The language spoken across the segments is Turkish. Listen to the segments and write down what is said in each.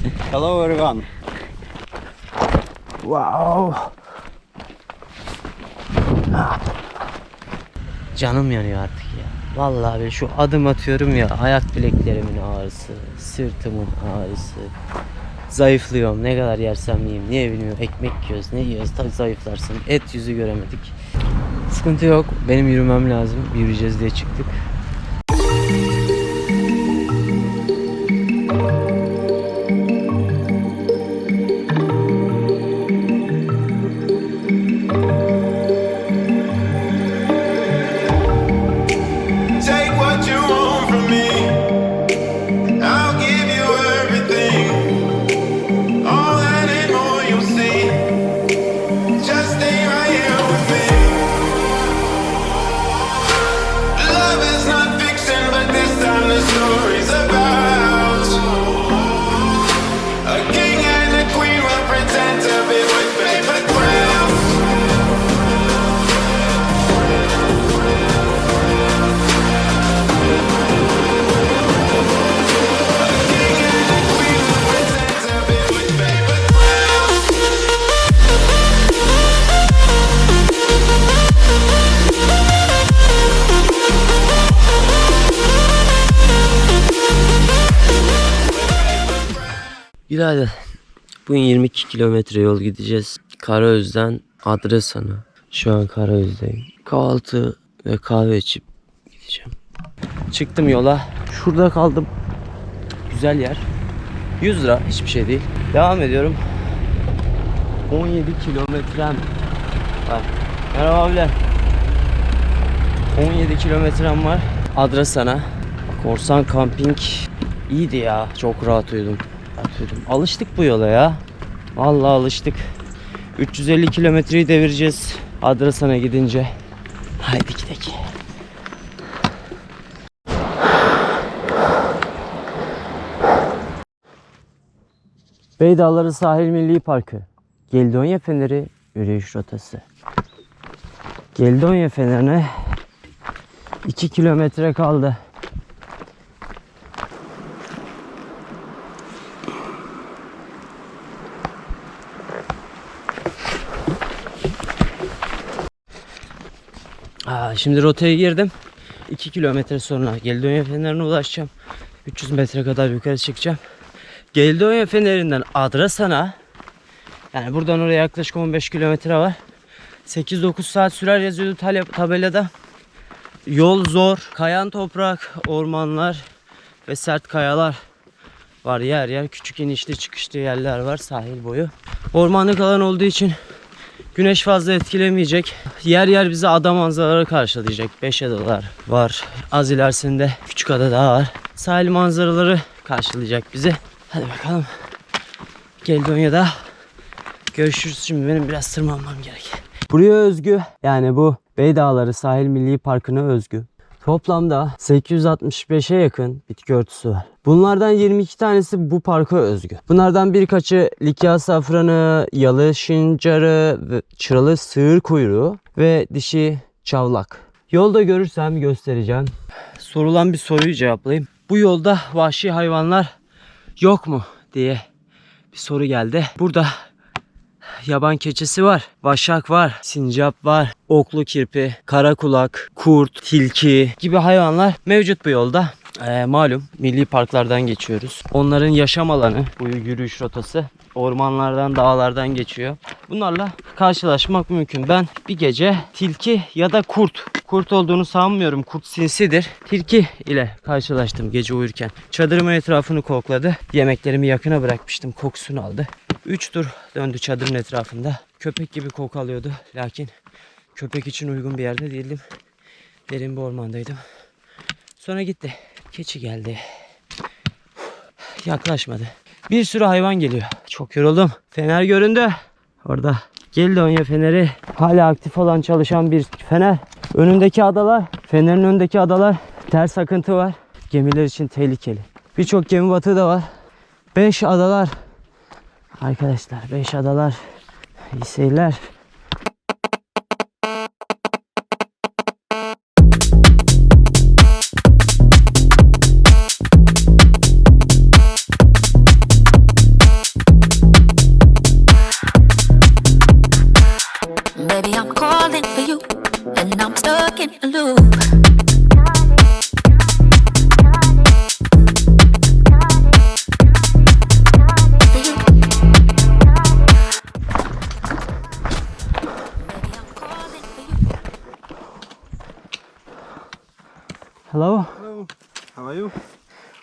Hello everyone. Wow. Canım yanıyor artık ya. Vallahi ben şu adım atıyorum ya ayak bileklerimin ağrısı, sırtımın ağrısı. Zayıflıyorum. Ne kadar yersem yiyeyim. Niye bilmiyorum. Ekmek yiyoruz. Ne yiyoruz? Tabii zayıflarsın. Et yüzü göremedik. Sıkıntı yok. Benim yürümem lazım. Yürüyeceğiz diye çıktık. Günaydın. Bugün 22 kilometre yol gideceğiz. Karaöz'den Adrasan'a. Şu an Karaöz'deyim. Kahvaltı ve kahve içip gideceğim. Çıktım yola. Şurada kaldım. Güzel yer. 100 lira hiçbir şey değil. Devam ediyorum. 17 kilometrem var. Merhaba abiler. 17 kilometrem var. Adrasan'a. Korsan Camping iyiydi ya. Çok rahat uyudum. Uyudum. Alıştık bu yola ya. Vallahi alıştık. 350 kilometreyi devireceğiz. Adrasan'a gidince. Haydi gidelim. Beydağları Sahil Milli Parkı. Geldonya Feneri yürüyüş rotası. Geldonya Feneri'ne 2 kilometre kaldı. Aa, şimdi rotaya girdim. 2 kilometre sonra Geldonya Feneri'ne ulaşacağım. 300 metre kadar yukarı çıkacağım. Geldonya Feneri'nden Adrasan'a yani buradan oraya yaklaşık 15 kilometre var. 8-9 saat sürer yazıyordu tabelada. Yol zor. Kayan toprak, ormanlar ve sert kayalar var yer yer. Küçük inişli çıkışlı yerler var sahil boyu. Ormanlık alan olduğu için güneş fazla etkilemeyecek. Yer yer bizi ada manzaraları karşılayacak. Beş adalar var. Az ilerisinde küçük ada daha var. Sahil manzaraları karşılayacak bizi. Hadi bakalım. Geldonya'da görüşürüz. Şimdi benim biraz tırmanmam gerek. Buraya özgü yani bu Beydağları Sahil Milli Parkı'na özgü. Toplamda 865'e yakın bitki örtüsü var. Bunlardan 22 tanesi bu parka özgü. Bunlardan birkaçı likya safranı, yalı şincarı, çıralı sığır kuyruğu ve dişi çavlak. Yolda görürsem göstereceğim. Sorulan bir soruyu cevaplayayım. Bu yolda vahşi hayvanlar yok mu diye bir soru geldi. Burada yaban keçisi var, vaşak var, sincap var, oklu kirpi, karakulak, kurt, tilki gibi hayvanlar mevcut bu yolda. Ee, malum milli parklardan geçiyoruz. Onların yaşam alanı, bu yürüyüş rotası ormanlardan, dağlardan geçiyor. Bunlarla karşılaşmak mümkün. Ben bir gece tilki ya da kurt, kurt olduğunu sanmıyorum. Kurt sinsidir. Tilki ile karşılaştım gece uyurken. Çadırımın etrafını kokladı. Yemeklerimi yakına bırakmıştım. Kokusunu aldı. Üç tur döndü çadırın etrafında. Köpek gibi koku alıyordu. Lakin köpek için uygun bir yerde değildim. Derin bir ormandaydım. Sonra gitti. Keçi geldi. Yaklaşmadı. Bir sürü hayvan geliyor. Çok yoruldum. Fener göründü. Orada Geldonya feneri hala aktif olan çalışan bir fener. Önündeki adalar, fenerin önündeki adalar ters akıntı var. Gemiler için tehlikeli. Birçok gemi batığı da var. 5 adalar. Arkadaşlar 5 adalar. İyi seyirler.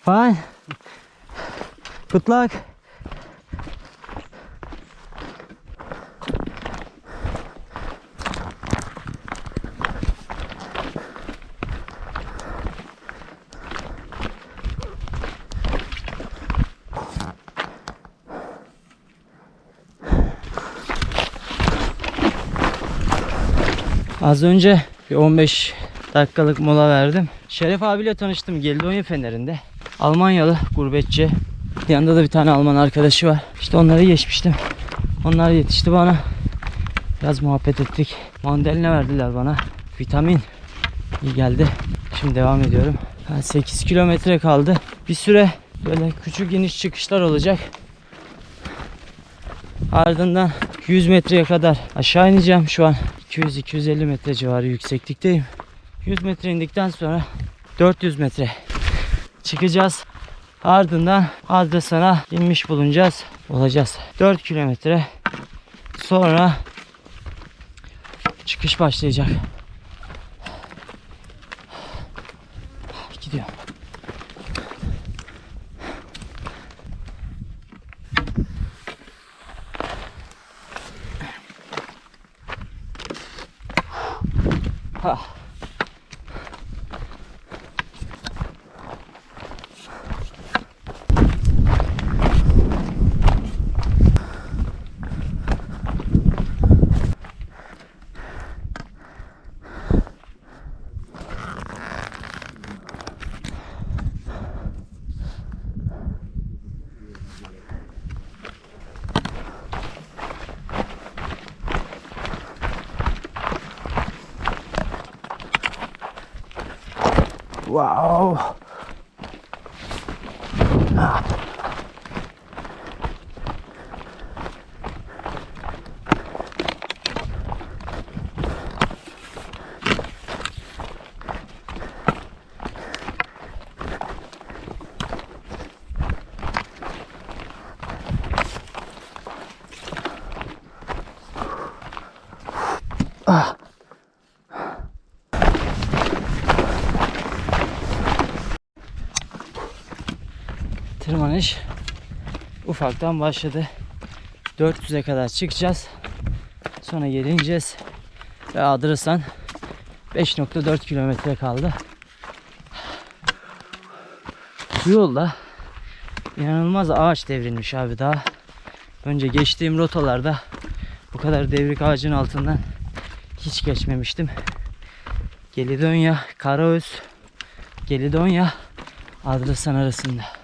Fine. Good luck. Az önce bir 15 dakikalık mola verdim. Şeref abiyle tanıştım Geldonya Feneri'nde. Almanyalı gurbetçi. Yanında da bir tane Alman arkadaşı var. İşte onları geçmiştim. Onlar yetişti bana. Biraz muhabbet ettik. Mandalina verdiler bana. Vitamin. iyi geldi. Şimdi devam ediyorum. Ha, 8 kilometre kaldı. Bir süre böyle küçük iniş çıkışlar olacak. Ardından 100 metreye kadar aşağı ineceğim. Şu an 200-250 metre civarı yükseklikteyim. 100 metre indikten sonra 400 metre çıkacağız. Ardından Adrasan'a inmiş bulunacağız. Olacağız. 4 kilometre sonra çıkış başlayacak. Gidiyor. Ha. Wow. Tırmanış ufaktan başladı. 400'e kadar çıkacağız. Sonra geri ineceğiz. Ve Adrasan 5.4 kilometre kaldı. Bu yolda inanılmaz ağaç devrilmiş abi daha. Önce geçtiğim rotalarda bu kadar devrik ağacın altından hiç geçmemiştim. Gelidonya, Karaöz, Gelidonya, Adrasan arasında.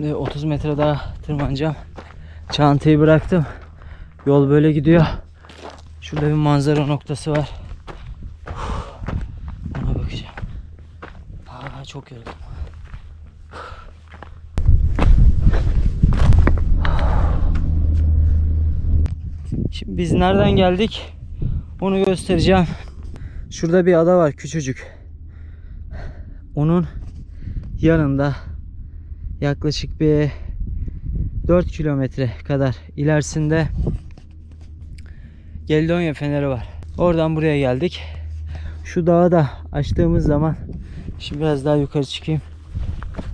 Şimdi 30 metre daha tırmanacağım. Çantayı bıraktım. Yol böyle gidiyor. Şurada bir manzara noktası var. Ona bakacağım. Aa, çok yoruldum. Şimdi biz nereden geldik? Onu göstereceğim. Şurada bir ada var küçücük. Onun yanında yaklaşık bir 4 kilometre kadar ilerisinde Geldonya Feneri var. Oradan buraya geldik. Şu dağı da açtığımız zaman şimdi biraz daha yukarı çıkayım.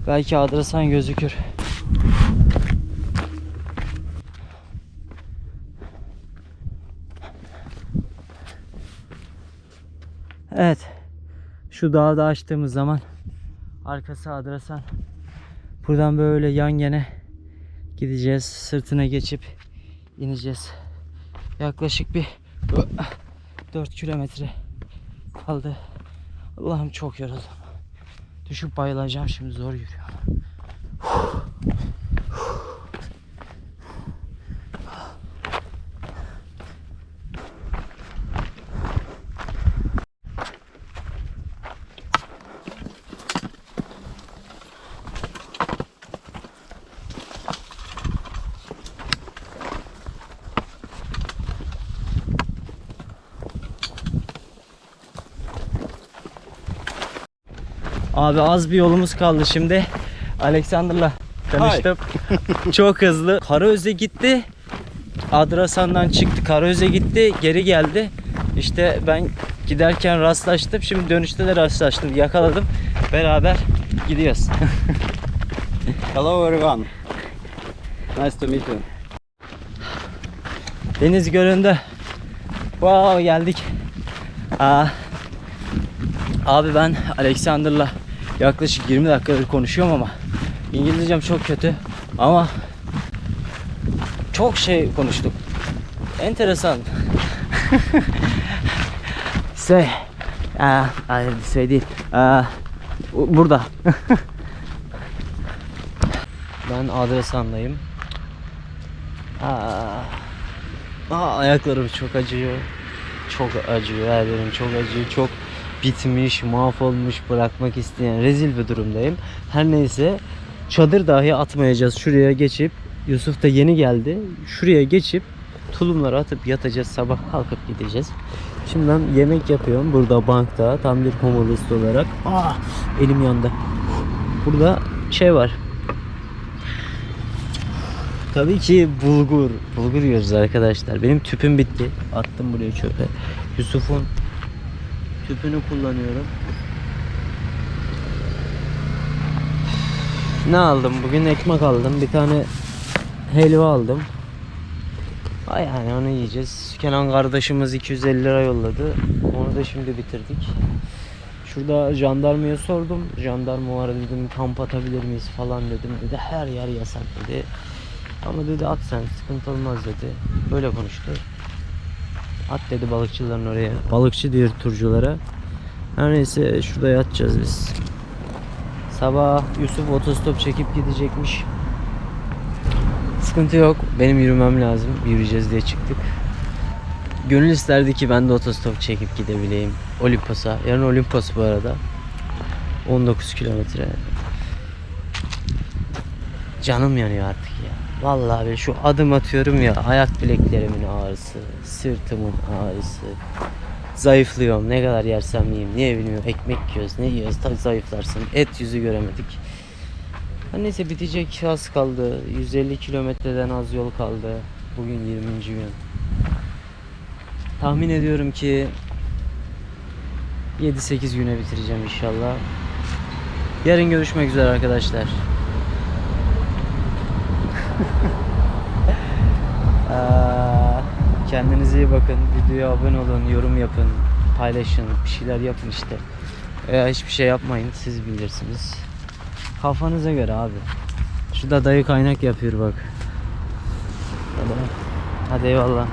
Belki Adrasan gözükür. Evet. Şu dağı da açtığımız zaman arkası Adrasan. Buradan böyle yan gene gideceğiz. Sırtına geçip ineceğiz. Yaklaşık bir 4 kilometre kaldı. Allah'ım çok yoruldum. Düşüp bayılacağım şimdi zor yürüyorum. Abi az bir yolumuz kaldı şimdi. Alexander'la tanıştım. Çok hızlı. Karaöz'e gitti. Adrasan'dan çıktı. Karaöz'e gitti. Geri geldi. İşte ben giderken rastlaştım. Şimdi dönüşte de rastlaştım. Yakaladım. Beraber gidiyoruz. Hello everyone. Nice to meet you. Deniz göründü. Wow geldik. Aa, abi ben Alexander'la yaklaşık 20 dakikadır konuşuyorum ama İngilizcem çok kötü ama çok şey konuştuk. Enteresan. say, aa, hayır say değil. Aa, burada. ben Adrasan'dayım. Aa, Aa, ayaklarım çok acıyor. Çok acıyor her yerim çok acıyor. Çok bitmiş, mahvolmuş, bırakmak isteyen rezil bir durumdayım. Her neyse çadır dahi atmayacağız. Şuraya geçip Yusuf da yeni geldi. Şuraya geçip tulumları atıp yatacağız. Sabah kalkıp gideceğiz. Şimdi ben yemek yapıyorum burada bankta tam bir homolist olarak. Aa, elim yandı. Burada şey var. Tabii ki bulgur. Bulgur yiyoruz arkadaşlar. Benim tüpüm bitti. Attım buraya çöpe. Yusuf'un tüpünü kullanıyorum. Ne aldım? Bugün ekmek aldım. Bir tane helva aldım. Ay yani onu yiyeceğiz. Kenan kardeşimiz 250 lira yolladı. Onu da şimdi bitirdik. Şurada jandarmaya sordum. Jandarma var dedim kamp atabilir miyiz falan dedim. Dedi her yer yasak dedi. Ama dedi at sen sıkıntı olmaz dedi. Böyle konuştu. At dedi balıkçıların oraya. Balıkçı diyor turculara. Her neyse şurada yatacağız biz. Sabah Yusuf otostop çekip gidecekmiş. Sıkıntı yok. Benim yürümem lazım. Yürüyeceğiz diye çıktık. Gönül isterdi ki ben de otostop çekip gidebileyim. Olimpos'a. Yarın Olimpos bu arada. 19 kilometre. Canım yanıyor artık. Vallahi be şu adım atıyorum ya ayak bileklerimin ağrısı, sırtımın ağrısı. Zayıflıyorum. Ne kadar yersem yiyeyim. Niye bilmiyorum. Ekmek yiyoruz. Ne yiyoruz? Tabii zayıflarsın. Et yüzü göremedik. Ha neyse bitecek az kaldı. 150 kilometreden az yol kaldı. Bugün 20. gün. Tahmin ediyorum ki 7-8 güne bitireceğim inşallah. Yarın görüşmek üzere arkadaşlar. Aa, Kendinize iyi bakın. Videoya abone olun, yorum yapın, paylaşın, bir şeyler yapın işte. Veya hiçbir şey yapmayın, siz bilirsiniz. Kafanıza göre abi. Şurada dayı kaynak yapıyor bak. Hadi eyvallah.